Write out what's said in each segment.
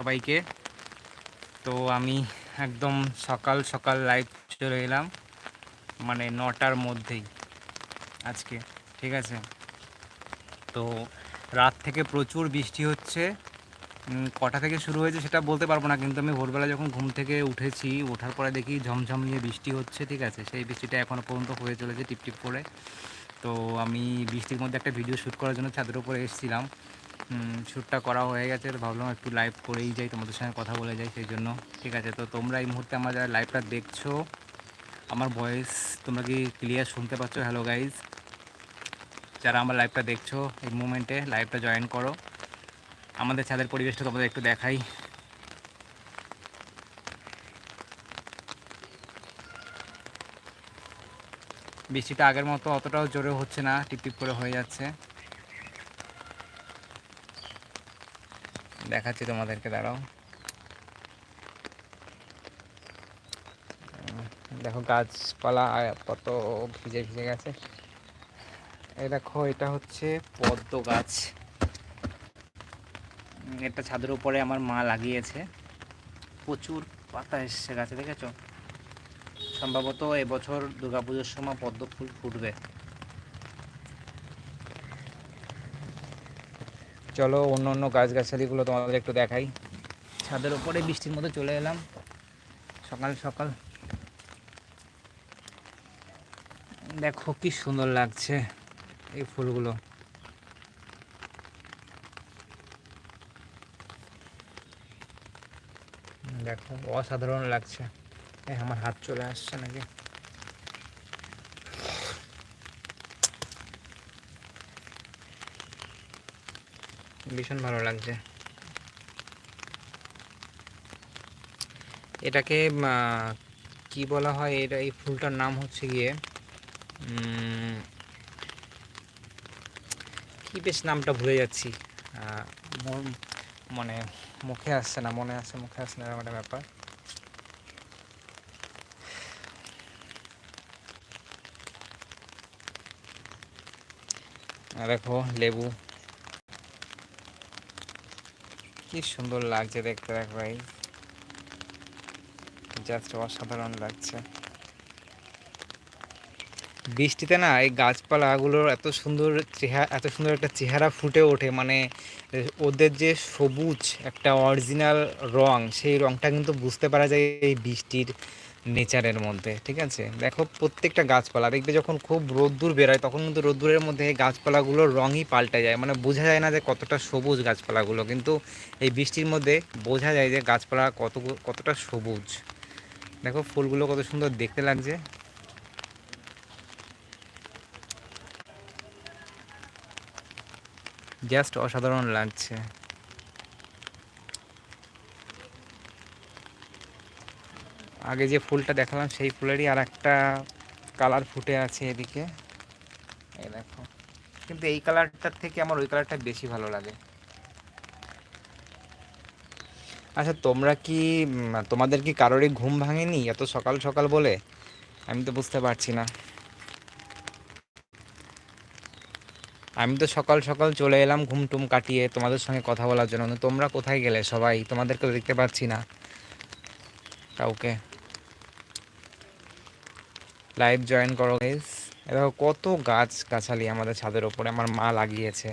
সবাইকে। তো আমি একদম সকাল সকাল লাইভ চলে এলাম মানে নটার মধ্যেই আজকে, ঠিক আছে? তো রাত থেকে প্রচুর বৃষ্টি হচ্ছে। কটা থেকে শুরু হয়েছে সেটা বলতে পারব না, কিন্তু আমি ভোরবেলা যখন ঘুম থেকে উঠেছি, ওঠার পরে দেখি ঝমঝম নিয়ে বৃষ্টি হচ্ছে, ঠিক আছে? সেই বৃষ্টিটা এখনও পর্যন্ত হয়ে চলেছে টিপটিপ করে। তো আমি বৃষ্টির মধ্যে একটা ভিডিও শ্যুট করার জন্য ছাদের উপরে এসেছিলাম। শ্যুটটা করা হয়ে গেছে, তো ভাবলাম একটু লাইভ করেই যাই, তোমাদের সঙ্গে কথা বলে যাই, সেই জন্য। ঠিক আছে, তো তোমরা এই মুহূর্তে আমার যারা লাইভটা দেখছ, আমার ভয়েস তোমরা কি ক্লিয়ার শুনতে পাচ্ছ? হ্যালো গাইজ যারা আমার লাইভটা দেখছ, এই মুমেন্টে লাইভটা জয়েন করো। আমাদের ছাদের পরিবেশটা তোমাদের একটু দেখাই। বৃষ্টিটা আগের মতো অতটাও জোরে হচ্ছে না, টিপটিপ করে হয়ে যাচ্ছে। দেখাচ্ছি তোমাদেরকে, দাঁড়াও। দেখো গাছপালা কত ভিজে ভিজে গেছে। এই দেখো, এটা হচ্ছে পদ্ম গাছ। এটা ছাদের উপরে আমার মা লাগিয়েছে। প্রচুর পাতা এসছে গাছে, দেখেছ? সম্ভবত এবছর দুর্গাপুজোর সময় পদ্ম ফুল ফুটবে। চলো অন্য অন্য গাছগাছালিগুলো তোমাদের একটু দেখাই। ছাদের উপরে বৃষ্টির মধ্যে চলে এলাম। সকাল সকাল। দেখো কি সুন্দর লাগছে এই ফুলগুলো। দেখো, অসাধারণ লাগছে। আমার হাত চলে আসছে নাকি? ভীষণ ভালো লাগছে। এটাকে কি বলা হয়? এটা এই ফুলটার নাম হচ্ছে গিয়ে কি বেশ নামটা ভুলে যাচ্ছি। মানে মুখে আসছে না, মনে আসছে মুখে আসছে না, এরকম একটা ব্যাপার। দেখো, লেবু। কি সুন্দর লাগছে দেখতে দেখ ভাই। জাস্ট অসাধারণ লাগছে। বৃষ্টিতে না এই গাছপালাগুলোর এত সুন্দর চেহারা এত সুন্দর একটা চেহারা ফুটে ওঠে মানে ওদের যে সবুজ একটা অরিজিনাল রং, সেই রংটা কিন্তু বুঝতে পারা যায় এই বৃষ্টির। নেচারের মধ্যে, ঠিক আছে? দেখো প্রত্যেকটা গাছপালা, দেখবে যখন খুব রোদ্দুর বেরোয়, তখন কিন্তু রোদ্দুরের মধ্যে গাছপালাগুলোর রঙই পাল্টে যায়। মানে বোঝা যায় না যে কতটা সবুজ গাছপালাগুলো, কিন্তু এই বৃষ্টির মধ্যে বোঝা যায় যে গাছপালা কত, কতটা সবুজ। দেখো ফুলগুলো কত সুন্দর দেখতে লাগছে। জাস্ট অসাধারণ লাগছে। আগে যে ফুলটা দেখালাম, সেই ফুলেরই আর একটা কালার ফুটে আছে এদিকে। এই দেখো। কিন্তু এই কালারটার থেকে আমার ওই কালারটা বেশি ভালো লাগে। আচ্ছা তোমরা কি তোমাদের কি কারোরই ঘুম ভাঙেনি? এত সকাল সকাল বলে? আমি তো বুঝতে পারছি না। আমি তো সকাল সকাল চলে এলাম ঘুম টুম কাটিয়ে তোমাদের সঙ্গে কথা বলার জন্য। তোমরা কোথায় গেলে সবাই? তোমাদেরকে দেখতে পাচ্ছি না। কাউকে। লাইভ জয়েন করো গাইস দেখো কত গাছ গাছালি আমাদের ছাদের ওপরে। আমার মা লাগিয়েছে।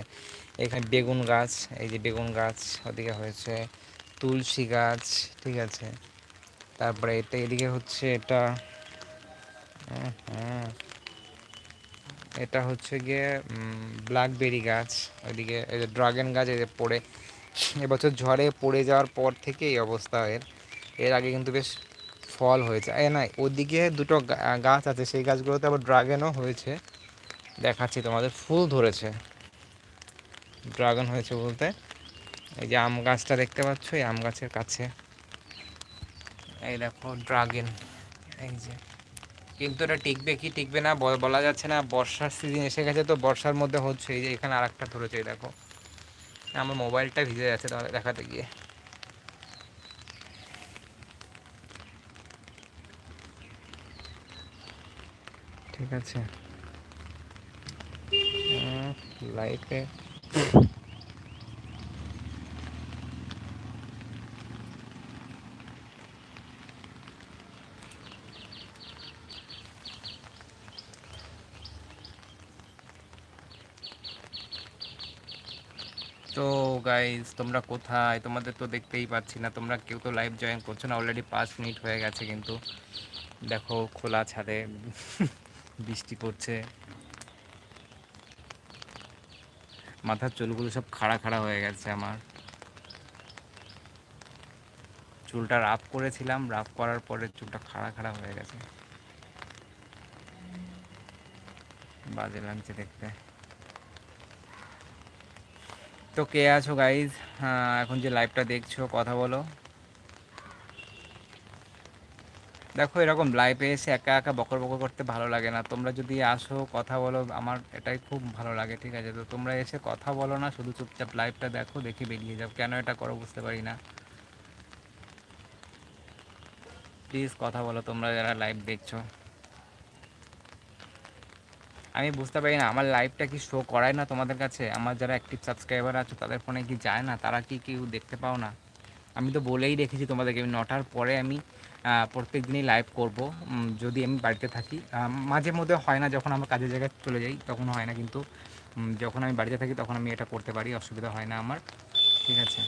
এখানে বেগুন গাছ এই যে বেগুন গাছ ওদিকে হয়েছে তুলসী গাছ ঠিক আছে। তারপরে এটা এদিকে হচ্ছে এটা হুম, হুম। এটা হচ্ছে গিয়ে ব্ল্যাকবেরি গাছ। ওইদিকে এই যে ড্রাগন গাছ এই যে পড়ে এবছর ঝড়ে পড়ে যাওয়ার পর থেকে এই অবস্থা এর। এর আগে কিন্তু বেশ ফল হয়েছে। এ না, ওদিকে দুটো গাছ আছে, সেই গাছগুলোতে আবার ড্রাগনও হয়েছে। দেখাচ্ছি তোমাদের, ফুল ধরেছে। ড্রাগন হয়েছে বলতে। এই যে আম গাছটা দেখতে পাচ্ছ, এই আম গাছের কাছে। এই দেখো ড্রাগন এই যে। কিন্তু এটা টিকবে কি, টিকবে না বল- যাচ্ছে না। বর্ষার সিজন এসে গেছে তো বর্ষার মধ্যে হচ্ছে, এই যে এখানে আরেকটা ধরেছে, এই দেখো। আমার মোবাইলটা ভিজে যাচ্ছে তোমাদের দেখাতে গিয়ে। ঠিক আছে। লাইটে তো গাইজ তোমরা কোথায়? তোমাদের তো দেখতেই পাচ্ছি না, তোমরা কেউ তো লাইভ জয়েন করছ না অলরেডি পাঁচ মিনিট হয়ে গেছে কিন্তু। দেখো, খোলা ছাদে। বৃষ্টি পড়ছে। মাথার চুলগুলো সব খাড়া খাড়া হয়ে গেছে আমার। চুলটা রাফ করেছিলাম, রাফ করার পরে চুলটা খাড়া খাড়া হয়ে গেছে। বাজে লাগছে দেখতে। তো কে আছো গাইজ এখন যে লাইভটা দেখছ, কথা বলো। দেখো, এরকম লাইভে এসে একা একা বকর বকর করতে ভালো লাগে না। তোমরা যদি আসো, কথা বলো, আমার এটাই খুব ভালো লাগে, ঠিক আছে? তো তোমরা এসে কথা বলো না, শুধু চুপচাপ লাইভটা দেখো, দেখে বেরিয়ে যাও। কেন এটা করো বুঝতে পারি না। প্লিজ কথা বলো, তোমরা যারা লাইভ দেখছ। আমি বুঝতে পারি না, আমার লাইভটা কি শো করায় না তোমাদের কাছে? আমার যারা অ্যাক্টিভ সাবস্ক্রাইবার আছে, তাদের ফোনে কি যায় না? তারা কি কেউ দেখতে পাও না? আমি তো বলেই রেখেছি তোমাদেরকে, নটার পরে আমি প্রত্যেক দিনই লাইভ করব। যদি আমি বাড়িতে থাকি মাঝে মধ্যে হয় না যখন আমার কাজের জায়গায় চলে যাই, তখন হয় না কিন্তু যখন আমি বাড়িতে থাকি তখন আমি এটা করতে পারি, অসুবিধা হয় না আমার। ঠিক আছে?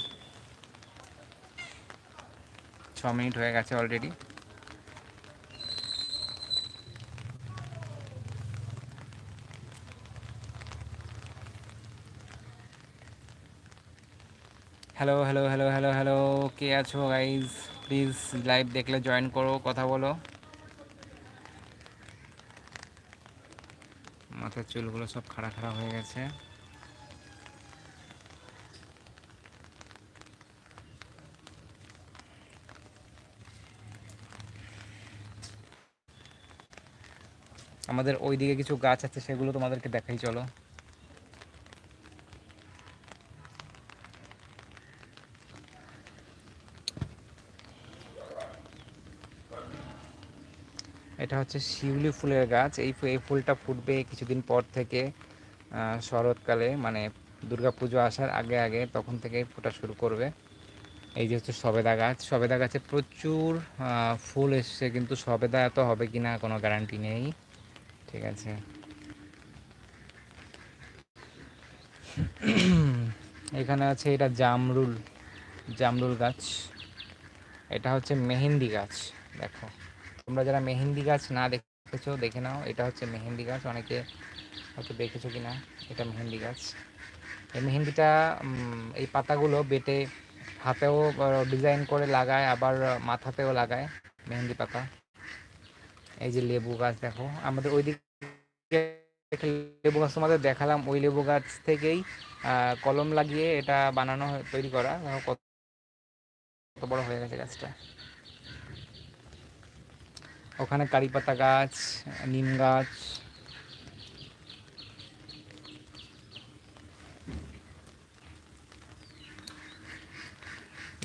ছ মিনিট হয়ে গেছে already hello hello hello hello hello কে আছো গাইজ প্লিজ লাইভ দেখলে জয়েন করো, কথা বলো। মাথার চুলগুলো সব খাড়া খাড়া হয়ে গেছে। আমাদের ওইদিকে কিছু গাছ আছে, সেগুলো তোমাদেরকে দেখাই, চলো। এটা হচ্ছে শিউলি ফুলের গাছ। এই এই ফুলটা ফুটবে কিছুদিন পর থেকে শরৎকালে মানে পুজো আসার আগে আগে, তখন থেকে ফোটা শুরু করবে। এই যে হচ্ছে সবেদা গাছ। সবেদা গাছে প্রচুর ফুল এসছে, কিন্তু সবেদা এত হবে কি না কোনো গ্যারান্টি নেই। ঠিক আছে। এখানে আছে এটা জামরুল জামরুল গাছ। এটা হচ্ছে মেহেন্দি গাছ, দেখো। তোমরা যারা মেহেন্দি গাছ না দেখেছ, দেখে নাও। এটা হচ্ছে মেহেন্দি গাছ। অনেকে হয়তো দেখেছ কি না এটা মেহেন্দি গাছ। এই মেহেন্দিটা এই পাতাগুলো বেটে হাতেও ডিজাইন করে লাগায়, আবার মাথাতেও লাগায় মেহেন্দি পাতা। এই যে লেবু গাছ দেখো। আমাদের ওই দিকে লেবু গাছ তোমাদের দেখালাম। ওই লেবু গাছ থেকেই কলম লাগিয়ে এটা বানানো তৈরি করা। কত বড় হয়ে গেছে গাছটা। ওখানে কারিপাতা গাছ, নিম গাছ।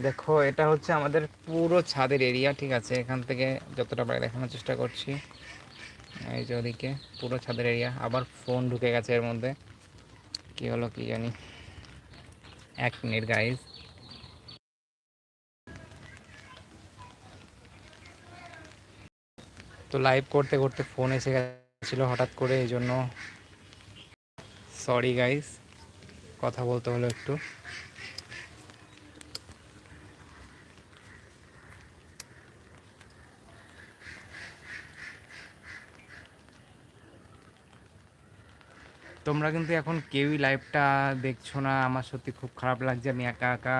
দেখো, এটা হচ্ছে আমাদের পুরো ছাদের এরিয়া ঠিক আছে? এখান থেকে যতটা পারে দেখানোর চেষ্টা করছি। এই যে ওদিকে, পুরো ছাদের এরিয়া আবার ফোন ঢুকে গেছে এর মধ্যে। কি হলো কি জানি? এক মিনিট গাইজ তো লাইভ করতে করতে ফোন এসে গেছিল হঠাৎ করে, এই জন্য সরি গাইস কথা বলতে হলো একটু। তোমরা কিন্তু এখন কেউই লাইভটা দেখছ না, আমার সত্যি খুব খারাপ লাগছে, আমি একা একা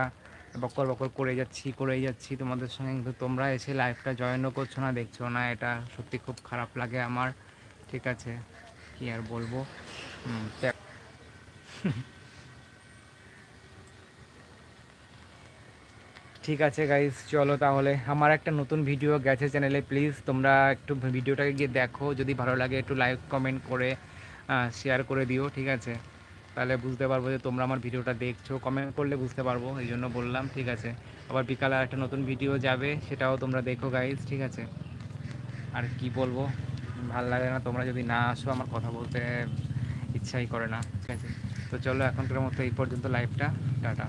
বকর বকর করে যাচ্ছি, করেই যাচ্ছি। তোমাদের সঙ্গে কিন্তু তোমরা এসে লাইভটা জয়েনও করছ না, দেখছ না। এটা সত্যি খুব খারাপ লাগে আমার। ঠিক আছে, কি আর বলব? ঠিক আছে গাইজ চলো তাহলে। আমার একটা নতুন ভিডিও গেছে চ্যানেলে প্লিজ তোমরা একটু ভিডিওটাকে গিয়ে দেখো। যদি ভালো লাগে একটু লাইক কমেন্ট করে শেয়ার করে দিও, ঠিক আছে? তাহলে বুঝতে পারব যে তোমরা আমার ভিডিওটা দেখছ। কমেন্ট করলে বুঝতে পারব, এই জন্য বললাম, ঠিক আছে। আবার বিকালে একটা নতুন ভিডিও যাবে, সেটাও তোমরা দেখো গাইজ ঠিক আছে? আর কি বলব, ভালো লাগে না, তোমরা যদি না আসো, আমার কথা বলতে ইচ্ছাই করে না, ঠিক আছে? তো চলো এখনকার মতো এই পর্যন্ত লাইভটা টাটা।